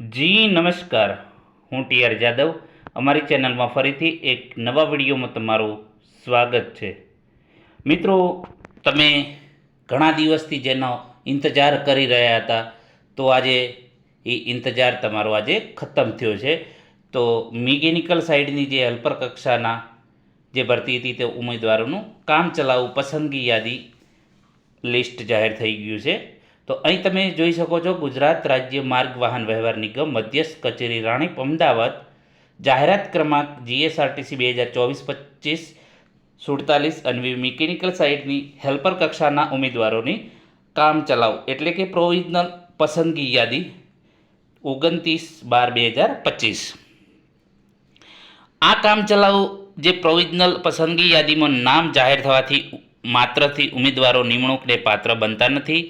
જી, નમસ્કાર. હું T R Jadav. અમારી ચેનલમાં ફરીથી એક નવા વિડીયોમાં તમારું સ્વાગત છે. મિત્રો, તમે ઘણા દિવસથી જેનો ઇંતજાર કરી રહ્યા હતા, તો આજે એ ઇંતજાર તમારો આજે ખતમ થયો છે. તો મિકેનિકલ સાઈડની જે હેલ્પર કક્ષાના જે ભરતી હતી તે ઉમેદવારોનું કામ ચલાવું પસંદગી યાદી લિસ્ટ જાહેર થઈ ગયું છે. તો અહીં તમે જોઈ શકો છો ગુજરાત રાજ્ય માર્ગ વાહન વ્યવહાર નિગમ મધ્યસ્થ કચેરી રાણીપ અમદાવાદ, જાહેરાત ક્રમાંક જીએસઆરટીસી બે હજાર ચોવીસ પચીસ, સુડતાલીસ અન્વી મિકેનિકલ સાઇટની હેલ્પર કક્ષાના ઉમેદવારોની કામ ચલાવ. એટલે કે પ્રોવિઝનલ પસંદગી યાદી ઓગણત્રીસ બાર બે હજાર પચીસ. આ કામ ચલાવ જે પ્રોવિઝનલ પસંદગી યાદીમાં નામ જાહેર થવાથી માત્રથી ઉમેદવારો નિમણૂકને પાત્ર બનતા નથી.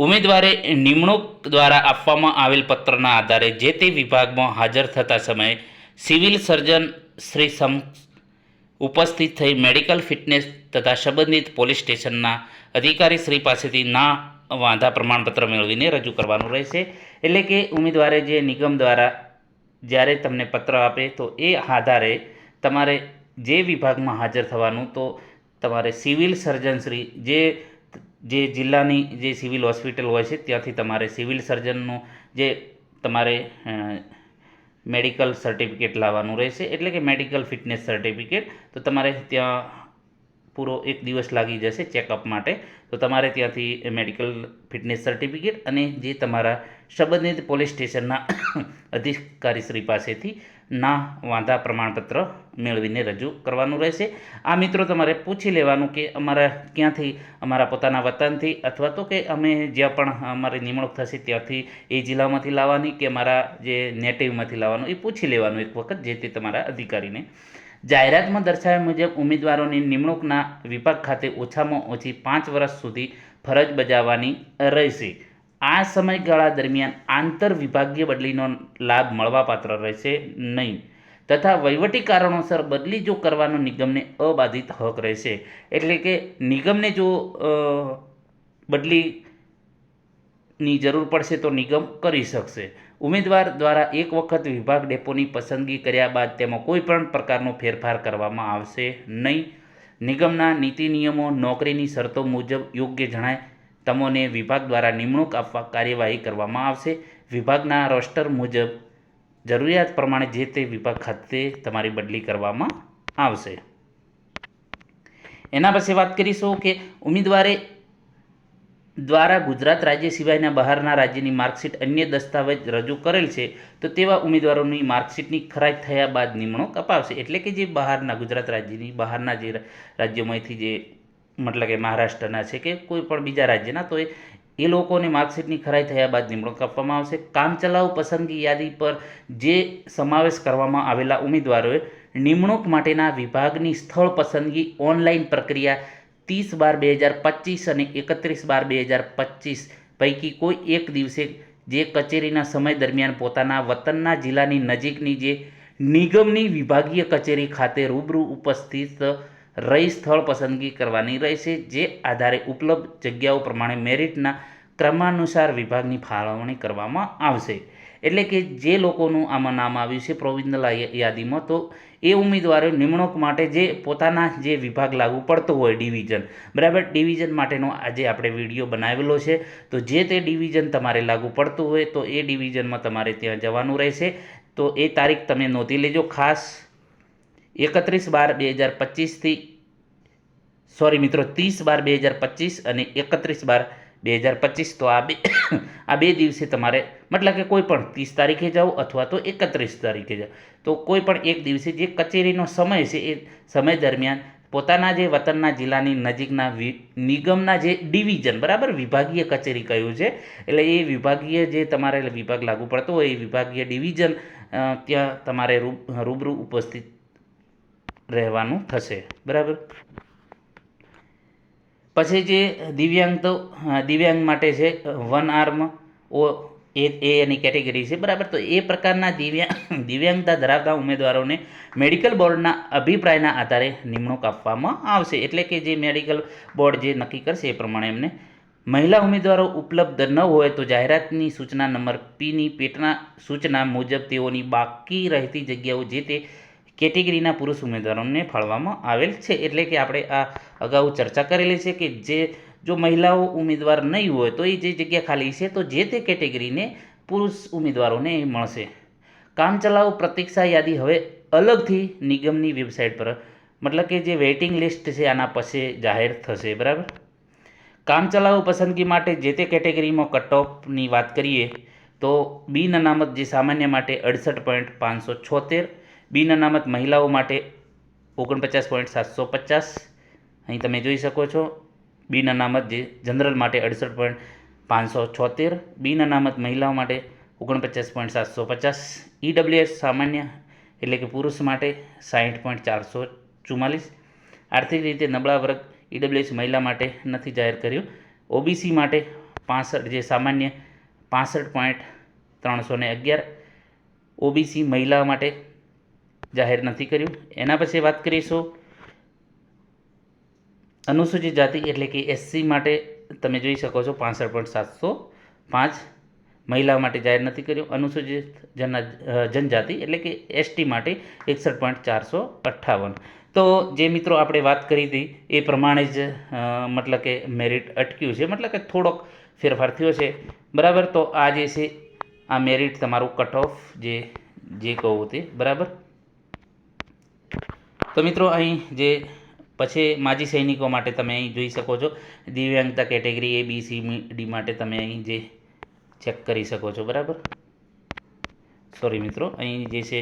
ઉમેદવારે નિમણૂક દ્વારા આપવામાં આવેલ પત્રના આધારે જે તે વિભાગમાં હાજર થતા સમયે સિવિલ સર્જન શ્રી સમ ઉપસ્થિત થઈ મેડિકલ ફિટનેસ તથા સંબંધિત પોલીસ સ્ટેશનના અધિકારી શ્રી પાસેથી ના વાંધા પ્રમાણપત્ર મેળવીને રજૂ કરવાનું રહેશે. એટલે કે ઉમેદવારે જે નિગમ દ્વારા જ્યારે તમને પત્ર આપે તો એ આધારે તમારે જે વિભાગમાં હાજર થવાનું તો તમારે સિવિલ સર્જન શ્રી જે જે જિલ્લાની જે સિવિલ હોસ્પિટલ હોય છે, ત્યાંથી તમારે સિવિલ સર્જનનું જે તમારે મેડિકલ સર્ટિફિકેટ લાવવાનું રહેશે, એટલે કે મેડિકલ ફિટનેસ સર્ટિફિકેટ, તો તમારે ત્યાં પૂરો એક દિવસ લાગી જશે ચેકઅપ માટે. તો તમારે ત્યાંથી મેડિકલ ફિટનેસ સર્ટિફિકેટ અને જે તમારા સંબંધિત પોલીસ સ્ટેશનના અધિકારીશ્રી પાસેથી ના વાંધા પ્રમાણપત્ર મેળવીને રજૂ કરવાનું રહેશે. આ મિત્રો તમારે પૂછી લેવાનું કે અમારા ક્યાંથી, અમારા પોતાના વતનથી અથવા તો કે અમે જ્યાં પણ અમારી નિમણૂક થશે ત્યાંથી એ જિલ્લામાંથી લાવવાની કે અમારા જે નેટિવમાંથી લાવવાનું એ પૂછી લેવાનું એક વખત જે તે તમારા અધિકારીને. જાહેરાતમાં દર્શાવ્યા મુજબ ઉમેદવારોની નિમણૂકના વિભાગ ખાતે ઓછામાં ઓછી પાંચ વર્ષ સુધી ફરજ બજાવવાની રહેશે. આ સમયગાળા દરમિયાન આંતર વિભાગીય બદલીનો લાભ મળવાપાત્ર રહેશે નહીં. તથા વહીવટી કારણોસર બદલી જો કરવાનો નિગમને અબાધિત હક રહેશે. એટલે કે નિગમને જો બદલીની જરૂર પડશે તો નિગમ કરી શકશે. ઉમેદવાર દ્વારા એક વખત વિભાગ ડેપોની પસંદગી કર્યા બાદ તેમાં કોઈ પણ પ્રકારનો ફેરફાર કરવામાં આવશે નહીં. નિગમના નીતિ નિયમો નોકરીની શરતો મુજબ યોગ્ય જણાય તમોને વિભાગ દ્વારા નિમણૂક આપવા કાર્યવાહી કરવામાં આવશે. વિભાગના રોસ્ટર મુજબ જરૂરિયાત પ્રમાણે જે તે વિભાગ ખાતે તમારી બદલી કરવામાં આવશે. એના પછી વાત કરીશું કે ઉમેદવારે દ્વારા ગુજરાત રાજ્ય સિવાયના બહારના રાજ્યની માર્કશીટ અન્ય દસ્તાવેજ રજૂ કરેલ છે, તો તેવા ઉમેદવારોની માર્કશીટની ખરાઈ થયા બાદ નિમણૂક અપાવશે. એટલે કે જે બહારના ગુજરાત રાજ્યની બહારના જે રાજ્યોમાંથી જે મતલબ કે મહારાષ્ટ્રના છે કે કોઈ પણ બીજા રાજ્યના, તો એ લોકોને માર્કશીટની ખરાઈ થયા બાદ નિમણૂક આપવામાં આવશે. કામચલાઉ પસંદગી યાદી પર જે સમાવેશ કરવામાં આવેલા ઉમેદવારોએ નિમણૂક માટેના વિભાગની સ્થળ પસંદગી ઓનલાઈન પ્રક્રિયા ત્રીસ બાર બે હજાર પચીસ અને એકત્રીસ બાર બે હજાર પચીસ પૈકી કોઈ એક દિવસે જે કચેરીના સમય દરમિયાન પોતાના વતનના જિલ્લાની નજીકની જે નિગમની વિભાગીય કચેરી ખાતે રૂબરૂ ઉપસ્થિત રહી સ્થળ પસંદગી કરવાની રહેશે, જે આધારે ઉપલબ્ધ જગ્યાઓ પ્રમાણે મેરિટના ક્રમાનુસાર વિભાગની ફાળવણી કરવામાં આવશે. એટલે કે જે લોકોનું આમાં નામ આવ્યું છે પ્રોવિઝનલ યાદીમાં, તો એ ઉમેદવારો નિમણૂક માટે જે પોતાના જે વિભાગ લાગુ પડતો હોય ડિવિઝન, બરાબર? ડિવિઝન માટેનો આજે આપણે વીડિયો બનાવેલો છે. તો જે તે ડિવિઝન તમારે લાગુ પડતું હોય, તો એ ડિવિઝનમાં તમારે ત્યાં જવાનું રહેશે. તો એ તારીખ તમે નોંધી લેજો. ખાસ એકત્રીસ બાર બે હજાર પચીસથી સોરી મિત્રો, ત્રીસ બાર બે હજાર પચીસ અને એકત્રીસ બાર બે હજાર પચીસ. તો આ બે આ બે દિવસે તમારે, મતલબ કે કોઈ પણ ત્રીસ તારીખે જાઓ અથવા તો એકત્રીસ તારીખે જાઓ. તો કોઈ પણ એક દિવસે જે કચેરીનો સમય છે, એ સમય દરમિયાન પોતાના જે વતનના જિલ્લાની નજીકના વિ, નિગમના જે ડિવિઝન, બરાબર, વિભાગીય કચેરી કહ્યું છે, એટલે એ વિભાગીય જે તમારે વિભાગ લાગુ પડતો હોય, એ વિભાગીય ડિવિઝન ત્યાં તમારે રૂબરૂ ઉપસ્થિત રહેવાનું થશે. બરાબર? પછી જે દિવ્યાંગ તો દિવ્યાંગ માટે છે, વન આર્મ, ઓ, એ એની કેટેગરી છે. બરાબર? તો એ પ્રકારના દિવ્યાંગ દિવ્યાંગતા ધરાવતા ઉમેદવારોને મેડિકલ બોર્ડના અભિપ્રાયના આધારે નિમણૂક આપવામાં આવશે. એટલે કે જે મેડિકલ બોર્ડ જે નક્કી કરશે એ પ્રમાણે એમને મહિલા ઉમેદવારો ઉપલબ્ધ ન હોય તો જાહેરાતની સૂચના નંબર પીની પેટના સૂચના મુજબ તેઓની બાકી રહેતી જગ્યાઓ જે તે કેટેગરીના પુરુષ ઉમેદવારોને ફાળવામાં આવેલ છે. એટલે કે આપણે આ અગાઉ ચર્ચા કરેલી છે કે જે, જો મહિલાઓ ઉમેદવાર નહીં હોય, તો એ જે જગ્યા ખાલી છે, તો જે તે કેટેગરીને પુરુષ ઉમેદવારોને મળશે. કામચલાઉ પ્રતીક્ષા યાદી હવે અલગથી નિગમની વેબસાઇટ પર, મતલબ કે જે વેઇટિંગ લિસ્ટ છે, આના પછી જાહેર થશે, બરાબર? કામચલાઉ પસંદગી માટે જે તે કેટેગરીમાં કટ ઓફની વાત કરીએ, તો બિન અનામત જે સામાન્ય માટે અડસઠ પોઈન્ટ પાંચસો છોતેર બિન અનામત મહિલાઓ માટે ઓગણપચાસ પોઈન્ટ સાતસો પચાસ. અહીં તમે જોઈ શકો છો બિન અનામત જે જનરલ માટે અડસઠ પોઈન્ટ પાંચસો છોતેર બિન અનામત મહિલાઓ માટે ઓગણપચાસ પોઈન્ટ સાતસો પચાસ. ઈડબ્લ્યુએસ સામાન્ય એટલે કે પુરુષ માટે સાહીઠ પોઈન્ટ ચારસો ચુમ્માલીસ. આર્થિક રીતે નબળા વર્ગ ઈડબ્લ્યુએસ મહિલા માટે નથી જાહેર કર્યું. ઓબીસી માટે પાસઠ, જે સામાન્ય પાસઠ પોઈન્ટ ત્રણસો અગિયાર. ઓબીસી મહિલા માટે જાહેર નથી કર્યું. એના પછી વાત કરીશું અનુસૂચિત જાતિ એટલે કે એસસી માટે તમે જોઈ શકો છો પાસઠ પોઈન્ટ સાતસો પાંચ મહિલાઓ માટે જાહેર નથી કર્યું. અનુસૂચિત જન જનજાતિ એટલે કે એસટી માટે એકસઠ પોઈન્ટ ચારસો અઠ્ઠાવન. તો જે મિત્રો આપણે વાત કરી હતી એ પ્રમાણે જ મતલબ કે મેરિટ અટક્યું છે. મતલબ કે થોડોક ફેરફાર થયો છે. બરાબર? તો આ જે છે, આ મેરિટ તમારું કટ ઓફ જે જે કહું તે બરાબર? તો મિત્રો અહીં જે પછી માજી સૈનિકો માટે તમે અહીં જોઈ શકો છો. દિવ્યાંગતા category A B C D માટે તમે અહીં જે ચેક કરી શકો છો, બરાબર? સોરી મિત્રો, અહીં જે છે,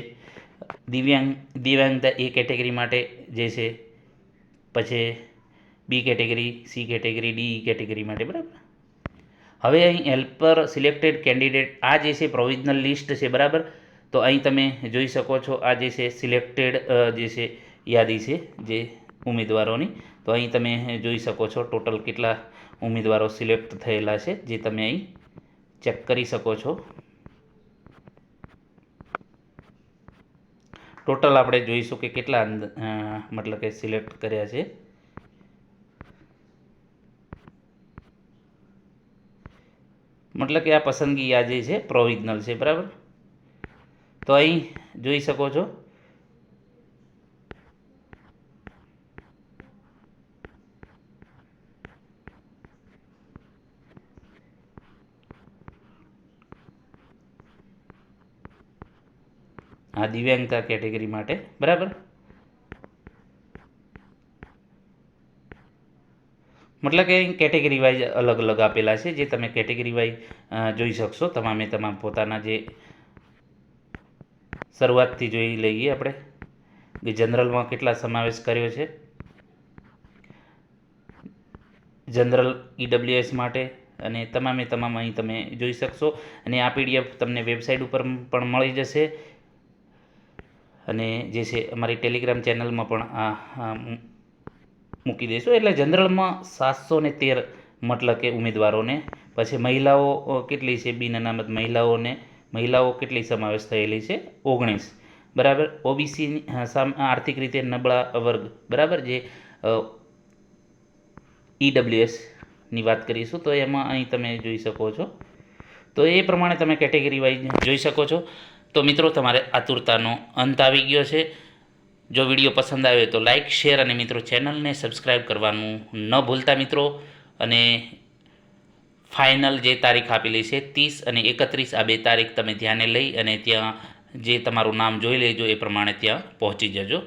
દિવ્યાંગ, દિવ્યાંગતા એ કેટેગરી માટે જે છે, પછી B category C category D category માટે, બરાબર? હવે અહીં હેલ્પર સિલેક્ટેડ કેન્ડિડેટ આ જે છે પ્રોવિઝનલ લિસ્ટ છે, બરાબર? તો અહીં તમે જોઈ શકો છો, આ જે છે સિલેક્ટેડ જે છે યાદી છે જે ઉમેદવારોની. તો અહીં તમે જોઈ શકો છો ટોટલ કેટલા ઉમેદવારો સિલેક્ટ થયેલા છે, જે તમે અહીં ચેક કરી શકો છો. ટોટલ આપણે જોઈશું કે કેટલા મતલબ કે સિલેક્ટ કર્યા છે. મતલબ કે આ પસંદગી યાદી છે, પ્રોવિઝનલ છે, બરાબર? તો અહીં જોઈ શકો છો આ દિવ્યાંગતા કેટેગરી માટે, બરાબર? મતલબ કે કેટેગરી વાઇઝ અલગ અલગ આપેલા છે, જે તમે કેટેગરી વાઇઝ જોઈ શકશો. તમામે તમામ પોતાના જે શરૂઆતથી જોઈ લઈએ આપણે, કે જનરલમાં કેટલા સમાવેશ કર્યો છે. જનરલ ઈડબ્લ્યુએસ માટે, અને તમામે તમામ અહીં તમે જોઈ શકશો. અને આ પીડીએફ તમને વેબસાઇટ ઉપર પણ મળી જશે. અને જે છે અમારી ટેલિગ્રામ ચેનલમાં પણ આ મૂકી દઈશું. એટલે જનરલમાં સાતસો ને તેર મતલબ ઉમેદવારોને, પછી મહિલાઓ કેટલી છે? બિન અનામત મહિલાઓને, મહિલાઓ કેટલી સમાવેશ થયેલી છે? ઓગણીસ. બરાબર? ઓબીસી આર્થિક રીતે નબળા વર્ગ. બરાબર? જે ઈડબ્લ્યુએસની વાત કરીશું, તો એમાં અહીં તમે જોઈ શકો છો. તો એ પ્રમાણે તમે કેટેગરી વાઇઝ જોઈ શકો છો. તો મિત્રો, તમારે આતુરતાનો અંત આવી ગયો છે. જો વીડિયો પસંદ આવ્યો તો લાઇક શેર અને મિત્રો ચેનલને સબસ્ક્રાઈબ કરવાનું ન ભૂલતા મિત્રો. અને ફાઇનલ જે તારીખ આપેલી છે, ત્રીસ અને એકત્રીસ, આ બે તારીખ તમે ધ્યાને લઈ અને ત્યાં જે તમારું નામ જોઈ લેજો, એ પ્રમાણે ત્યાં પહોંચી જજો.